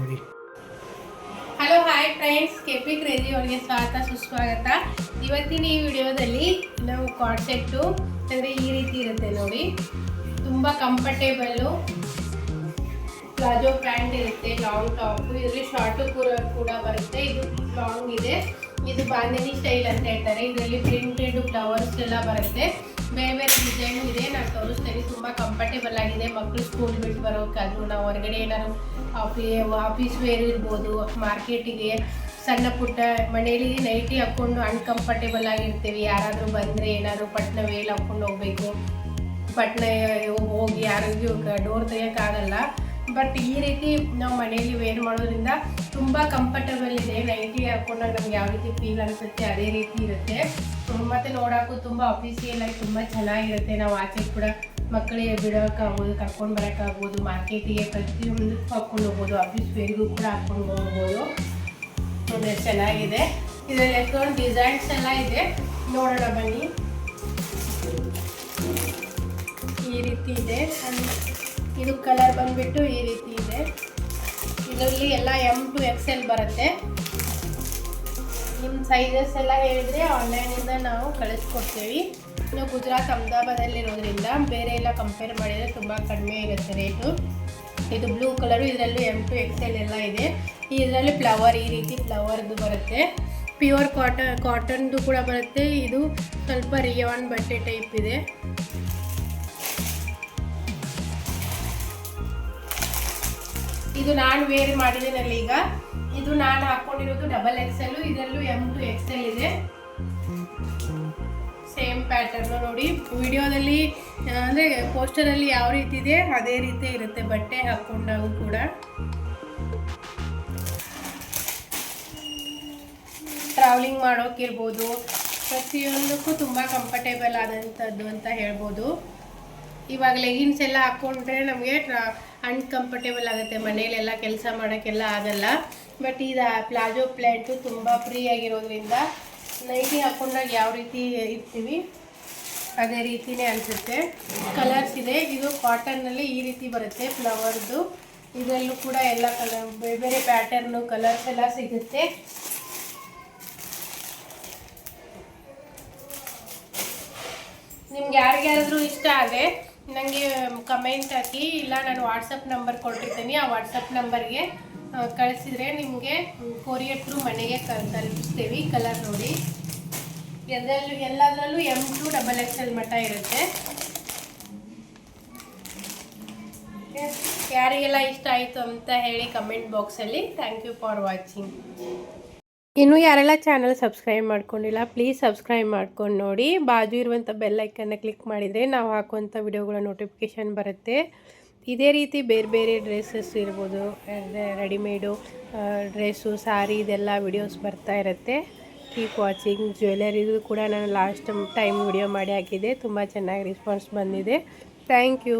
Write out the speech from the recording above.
ಬಿಡಿ hello hi friends KP crazy ಅವ್ರಿಗೆ ಸ್ವಾಗತ, ಸುಸ್ವಾಗತ. ಇವತ್ತಿನ ಈ ವಿಡಿಯೋದಲ್ಲಿ ನಾವು ಕಾರ್ಡ್ ಅಂದರೆ ಈ ರೀತಿ ಇರುತ್ತೆ ನೋಡಿ. ತುಂಬ ಕಂಫರ್ಟೇಬಲ್ಲು ಪ್ಲಾಜೋ ಪ್ಯಾಂಟ್ ಇರುತ್ತೆ ಲಾಂಗ್ ಟಾಪ್ ಇದರಲ್ಲಿ ಶಾರ್ಟು ಕೂಡ ಕೂಡ ಬರುತ್ತೆ. ಇದು ಲಾಂಗ್ ಇದೆ. ಇದು ಬಾಂಧನಿ ಸ್ಟೈಲ್ ಅಂತ ಹೇಳ್ತಾರೆ. ಇದರಲ್ಲಿ ಪ್ರಿಂಟೆಡ್ ಫ್ಲವರ್ಸ್ ಎಲ್ಲ ಬರುತ್ತೆ. ಬೇರೆ ಬೇರೆ ತುಂಬ ಕಂಫರ್ಟೇಬಲ್ ಆಗಿದೆ. ಮಕ್ಕಳು ಸ್ಕೂಲ್ ಬಿಟ್ಟು ಬರೋಕ್ಕಾದ್ರು ನಾವು ಹೊರಗಡೆ ಏನಾದ್ರು ಆಫೀ ಆಫೀಸ್ ವೇರ್ ಇರ್ಬೋದು ಮಾರ್ಕೆಟಿಗೆ ಸಣ್ಣ ಪುಟ್ಟ ಮನೇಲಿ ನೈಟಿ ಹಾಕ್ಕೊಂಡು ಅನ್ಕಂಫರ್ಟೇಬಲ್ ಆಗಿರ್ತೀವಿ. ಯಾರಾದರೂ ಬಂದರೆ ಏನಾದರೂ ಪಟ್ನ ವೇಲ್ ಹಾಕ್ಕೊಂಡು ಹೋಗ್ಬೇಕು. ಪಟ್ನ ಹೋಗಿ ಯಾರಿಗೂ ಡೋರ್ ತೆಗಿಯೋಕ್ಕಾಗಲ್ಲ. ಬಟ್ ಈ ರೀತಿ ನಾವು ಮನೆಯಲ್ಲಿ ವೇರ್ ಮಾಡೋದ್ರಿಂದ ತುಂಬ ಕಂಫರ್ಟಬಲ್ ಇದೆ. ನೈಟಿ ಹಾಕೊಂಡಾಗ ನಮ್ಗೆ ಯಾವ ರೀತಿ ಫೀಲ್ ಅನಿಸುತ್ತೆ ಅದೇ ರೀತಿ ಇರುತ್ತೆ. ಮತ್ತು ನೋಡೋಕ್ಕೂ ತುಂಬ ಅಫಿಸಿಯಲ್ ತುಂಬ ಚೆನ್ನಾಗಿರುತ್ತೆ. ನಾವು ಆಚೆ ಕೂಡ ಮಕ್ಕಳಿಗೆ ಬಿಡೋಕ್ಕಾಗ್ಬೋದು, ಕರ್ಕೊಂಡು ಬರೋಕ್ಕಾಗ್ಬೋದು, ಮಾರ್ಕೆಟಿಗೆ ಪ್ರತಿಯೊಂದು ಹಾಕ್ಕೊಂಡು ಹೋಗ್ಬೋದು ಆಫೀಸ್ ವೇರ್ಗೂ ಕೂಡ ಹಾಕ್ಕೊಂಡು ಹೋಗ್ಬೋದು. ನೋಡಿ ಚೆನ್ನಾಗಿದೆ. ಇದರಲ್ಲಿ ಎಷ್ಟೊಂದು ಡಿಸೈನ್ಸ್ ಎಲ್ಲ ಇದೆ. ನೋಡೋಣ ಬನ್ನಿ. ಈ ರೀತಿ ಇದೆ. ಇದು ಕಲರ್ ಬಂದುಬಿಟ್ಟು ಈ ರೀತಿ ಇದೆ. ಇದರಲ್ಲಿ ಎಲ್ಲ ಎಂ ಟು ಎಕ್ಸ್ ಎಲ್ ಬರುತ್ತೆ. ನಿಮ್ಮ ಸೈಜಸ್ ಎಲ್ಲ ಹೇಳಿದರೆ ಆನ್ಲೈನಿಂದ ನಾವು ಕಳಿಸ್ಕೊಡ್ತೀವಿ. ನಾವು ಗುಜರಾತ್, ಅಹಮದಾಬಾದಲ್ಲಿರೋದ್ರಿಂದ ಬೇರೆ ಎಲ್ಲ ಕಂಪೇರ್ ಮಾಡಿದರೆ ತುಂಬ ಕಡಿಮೆ ಇರುತ್ತೆ ರೇಟು ಇದು ಬ್ಲೂ ಕಲರು ಇದರಲ್ಲೂ ಎಂ ಟು ಎಕ್ಸ್ ಎಲ್ ಎಲ್ಲ ಇದೆ. ಇದರಲ್ಲಿ ಫ್ಲವರ್ ಈ ರೀತಿ ಫ್ಲವರ್ದು ಬರುತ್ತೆ. ಪ್ಯೂರ್ ಕಾಟನ್ ಕಾಟನ್ದು ಕೂಡ ಬರುತ್ತೆ. ಇದು ಸ್ವಲ್ಪ ರಿಯಾನ್ ಬಟ್ಟೆ ಟೈಪ್ ಇದೆ. ಇದು ನಾನು ವೇರ್ ಮಾಡಿದ್ದೀನಲ್ಲಿ ಈಗ. ಇದು ನಾನು ಹಾಕೊಂಡಿರೋದು ಡಬಲ್ ಎಕ್ಸೆಲ್ ಇದರಲ್ಲೂ ಎಂ ಟು ಎಕ್ಸೆಲ್ ಇದೆ. ಸೇಮ್ ಪ್ಯಾಟರ್ನ್ ನೋಡಿ. ವಿಡಿಯೋದಲ್ಲಿ ಅಂದರೆ ಪೋಸ್ಟರಲ್ಲಿ ಯಾವ ರೀತಿ ಇದೆ, ಅದೇ ರೀತಿ ಇರುತ್ತೆ ಬಟ್ಟೆ ಹಾಕ್ಕೊಂಡಾಗೂ ಕೂಡ. ಟ್ರಾವೆಲಿಂಗ್ ಮಾಡೋಕ್ಕಿರ್ಬೋದು ಪ್ರತಿಯೊಂದಕ್ಕೂ ತುಂಬ ಕಂಫರ್ಟೇಬಲ್ ಆದಂಥದ್ದು ಅಂತ ಹೇಳ್ಬೋದು. ಇವಾಗ ಲೆಗಿನ್ಸ್ ಎಲ್ಲ ಹಾಕ್ಕೊಂಡ್ರೆ ನಮಗೆ ಅನ್ಕಂಫರ್ಟೇಬಲ್ ಆಗುತ್ತೆ ಮನೇಲೆಲ್ಲ ಕೆಲಸ ಮಾಡೋಕ್ಕೆಲ್ಲ ಆಗಲ್ಲ. ಬಟ್ ಇದು ಪ್ಲಾಜೋ ಪ್ಲ್ಯಾಂಟು ತುಂಬ ಫ್ರೀ ಆಗಿರೋದ್ರಿಂದ ನೈಟಿ ಹಾಕೊಂಡಾಗ ಯಾವ ರೀತಿ ಇರ್ತೀವಿ? ಅದೇ ರೀತಿನೇ ಅನಿಸುತ್ತೆ. ಕಲರ್ಸ್ ಇದೆ. ಇದು ಕಾಟನ್ನಲ್ಲಿ ಈ ರೀತಿ ಬರುತ್ತೆ. ಫ್ಲವರ್ದು ಇದರಲ್ಲೂ ಕೂಡ ಎಲ್ಲ ಕಲರ್ ಬೇರೆ ಬೇರೆ ಪ್ಯಾಟರ್ನು ಕಲರ್ಸ್ ಎಲ್ಲ ಸಿಗುತ್ತೆ. ನಿಮ್ಗೆ ಯಾರಿಗಾದ್ರೂ ಇಷ್ಟ ಆದರೆ ನನಗೆ ಕಮೆಂಟ್ ಹಾಕಿ, ಇಲ್ಲ, ನಾನು ವಾಟ್ಸಪ್ ನಂಬರ್ ಕೊಟ್ಟಿರ್ತೀನಿ, ಆ ವಾಟ್ಸಪ್ ನಂಬರ್ಗೆ ಕಳಿಸಿದರೆ ನಿಮಗೆ ಕೊರಿಯರ್ ಥ್ರೂ ಮನೆಗೆ ಕ, ತಲುಪಿಸ್ತೀವಿ ಕಲರ್ ನೋಡಿ. ಎಲ್ಲದಲ್ಲೂ ಎಲ್ಲದರಲ್ಲೂ M to double X L ಮಟ್ಟ ಇರುತ್ತೆ. ಯಾರಿಗೆಲ್ಲ ಇಷ್ಟ ಆಯಿತು ಅಂತ ಹೇಳಿ ಕಮೆಂಟ್ ಬಾಕ್ಸಲ್ಲಿ ಥ್ಯಾಂಕ್ ಯು ಫಾರ್ ವಾಚಿಂಗ್ ಇನ್ನು ಯಾರೆಲ್ಲ ಚಾನಲ್ ಸಬ್ಸ್ಕ್ರೈಬ್ ಮಾಡ್ಕೊಂಡಿಲ್ಲ ಪ್ಲೀಸ್ ಸಬ್ಸ್ಕ್ರೈಬ್ ಮಾಡ್ಕೊಂಡು ನೋಡಿ. ಬಾಜು ಇರುವಂಥ ಬೆಲ್ಲೈಕನ್ನ ಕ್ಲಿಕ್ ಮಾಡಿದರೆ ನಾವು ಹಾಕುವಂಥ ವಿಡಿಯೋಗಳ ನೋಟಿಫಿಕೇಷನ್ ಬರುತ್ತೆ. ಇದೇ ರೀತಿ ಬೇರೆ ಬೇರೆ ಡ್ರೆಸ್ಸಸ್ ಇರ್ಬೋದು ರೆಡಿಮೇಡು ಡ್ರೆಸ್ಸು ಸಾರಿ ಇದೆಲ್ಲ ವಿಡಿಯೋಸ್ ಬರ್ತಾ ಇರುತ್ತೆ. ಕೀಪ್ ವಾಚಿಂಗ್ ಜ್ಯುವೆಲರಿದು ಕೂಡ ನಾನು ಲಾಸ್ಟ್ ಟೈಮ್ ವಿಡಿಯೋ ಮಾಡಿ ಹಾಕಿದ್ದೆ. ತುಂಬ ಚೆನ್ನಾಗಿ ರೆಸ್ಪಾನ್ಸ್ ಬಂದಿದೆ. Thank you